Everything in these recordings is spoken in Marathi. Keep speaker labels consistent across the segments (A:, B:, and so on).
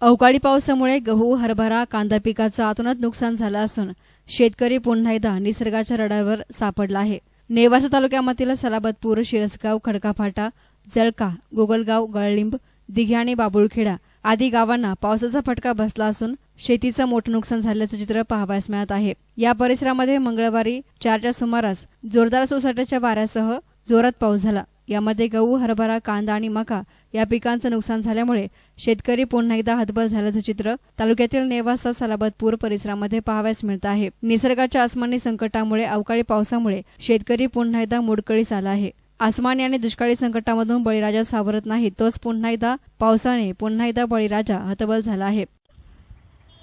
A: अवकाळी पावसामुळे गहू हरभरा कांदा पिकाचं अतोनात नुकसान झालं असून शेतकरी पुन्हा एकदा निसर्गाच्या रडारवर सापडला आहे. नेवासा तालुक्यामधील सलाबतपूर शिरसगाव खडकाफाटा जळका गोगलगाव गळलिंब दिघे आणि बाबुळखेडा आदी गावांना पावसाचा फटका बसला असून शेतीचं मोठं नुकसान झाल्याचं चित्र पाहावयास मिळत आहे. या परिसरामध्ये मंगळवारी चारच्या सुमारास जोरदार सोसाट्याच्या वाऱ्यासह जोरात पाऊस झाला. यामध्ये गहू हरभरा कांदा आणि मका या पिकांचं नुकसान झाल्यामुळे शेतकरी पुन्हा एकदा हतबल झाल्याचं चित्र तालुक्यातील नेवासा सलाबतपूर परिसरामध्ये पाहावयास मिळत आहे. निसर्गाच्या आसमानी संकटामुळे अवकाळी पावसामुळे शेतकरी पुन्हा एकदा मोडकळीस आला आहे. आसमानी आणि दुष्काळी संकटामधून बळीराजा सावरत नाही तोच पुन्हा एकदा पावसाने पुन्हा एकदा बळीराजा हतबल झाला आहे.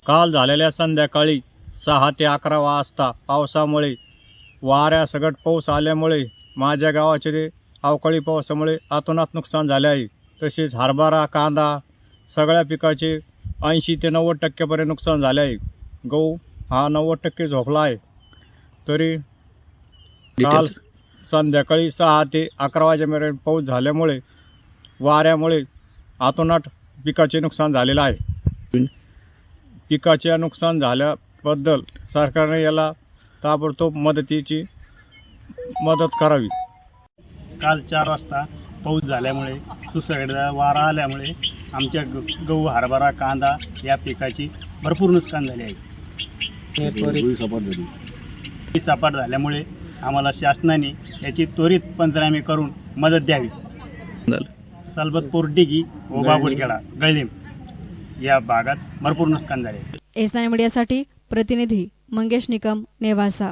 B: काल झालेल्या संध्याकाळी सहा ते अकरा वाजता पावसामुळे वाऱ्यासकट पाऊस आल्यामुळे माझ्या गावाचे अवकाळी पावसामुळे अतोनात नुकसान झाले आहे. तसेच हरभरा कांदा सगळ्या पिकाचे ऐंशी ते नव्वद टक्क्यापर्यंत नुकसान झाले आहे. गहू हा नव्वद टक्के झोपला आहे. तरी काल संध्याकाळी सहा ते अकरा वाजेपर्यंत पाऊस झाल्यामुळे वाऱ्यामुळे अतोनाट पिकाचे नुकसान झालेलं आहे. पिकाचे नुकसान झाल्याबद्दल सरकारने याला ताबडतोब मदतीची मदत करावी.
C: काल चार वाजता पाऊस झाल्यामुळे सुसगडा वारा आल्यामुळे आमच्या ग- गहू हरभरा कांदा या पिकाची भरपूर नुकसान झाले आहे. ही सपाट झाल्यामुळे आम्हाला शासनाने याची त्वरित पंचनामे करून मदत द्यावी. सलबतपूर डिगी व बाबुडखेडा गळिम या भागात भरपूर नुकसान झाले. आहे.
A: एसनान मीडियासाठी प्रतिनिधी मंगेश निकम नेवासा.